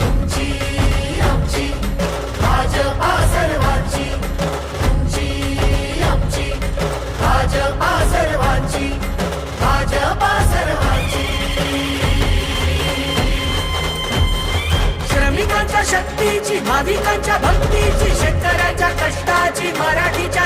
तुमची आमची भाजपा हो सर्वांची. श्रमिकांच्या शक्तीची भाविकांच्या भक्तीची शेतकऱ्यांच्या कष्टाची मराठीच्या